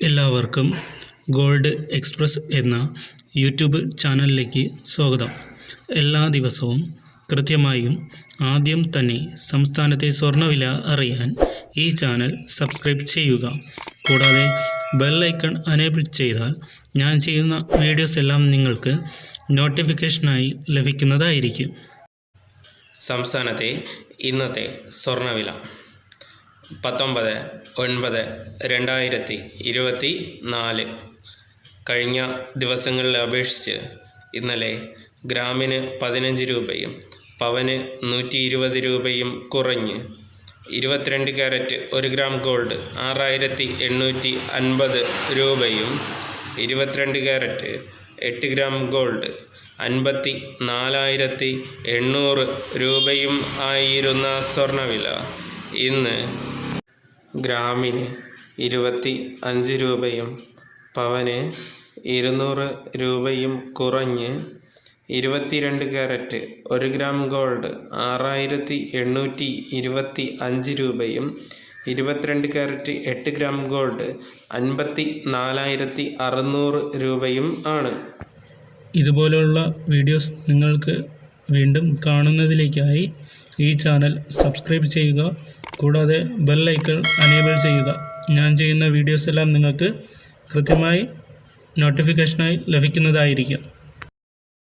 എല്ലാവർക്കും gold express എന്ന YouTube ചാനലിലേക്ക് സ്വാഗതം. എല്ലാ ദിവസവും കൃത്യമായും ആദ്യം തന്നെ സംസ്ഥാനത്തെ സ്വർണവില അറിയാൻ ഈ ചാനൽ സബ്സ്ക്രൈബ് ചെയ്യുക. കൂടാതെ ബെല്ലൈക്കൺ അനേബിൾ ചെയ്താൽ ഞാൻ ചെയ്യുന്ന വീഡിയോസ് എല്ലാം നിങ്ങൾക്ക് നോട്ടിഫിക്കേഷനായി ലഭിക്കുന്നതായിരിക്കും. സംസ്ഥാനത്തെ ഇന്നത്തെ സ്വർണവില പത്തൊമ്പത് ഒൻപത് രണ്ടായിരത്തി ഇരുപത്തി നാല്. കഴിഞ്ഞ ദിവസങ്ങളിൽ അപേക്ഷിച്ച് ഇന്നലെ ഗ്രാമിന് പതിനഞ്ച് രൂപയും പവന് നൂറ്റി ഇരുപത് രൂപയും കുറഞ്ഞ് ഇരുപത്തിരണ്ട് ക്യാരറ്റ് ഒരു ഗ്രാം ഗോൾഡ് ആറായിരത്തി എണ്ണൂറ്റി അൻപത് രൂപയും ഇരുപത്തിരണ്ട് ക്യാരറ്റ് എട്ട് ഗ്രാം ഗോൾഡ് അൻപത്തി നാലായിരത്തി എണ്ണൂറ് രൂപയും ആയിരുന്ന സ്വർണവില ഇന്ന് ഗ്രാമിന് ഇരുപത്തി അഞ്ച് രൂപയും പവന് ഇരുന്നൂറ് രൂപയും കുറഞ്ഞ് ഇരുപത്തിരണ്ട് ക്യാരറ്റ് ഒരു ഗ്രാം ഗോൾഡ് ആറായിരത്തി എണ്ണൂറ്റി ഇരുപത്തി അഞ്ച് രൂപയും ഇരുപത്തിരണ്ട് ക്യാരറ്റ് എട്ട് ഗ്രാം ഗോൾഡ് അൻപത്തി നാലായിരത്തി അറുന്നൂറ് രൂപയും ആണ്. ഇതുപോലുള്ള വീഡിയോസ് നിങ്ങൾക്ക് വീണ്ടും കാണുന്നതിലേക്കായി ഈ ചാനൽ സബ്സ്ക്രൈബ് ചെയ്യുക കൂടാതെ ബെൽ ഐക്കൺ അനേബിൾ ചെയ്യുക. ഞാൻ ചെയ്യുന്ന വീഡിയോസ് എല്ലാം നിങ്ങൾക്ക് കൃത്യമായി നോട്ടിഫിക്കേഷനായി ലഭിക്കുന്നതായിരിക്കും.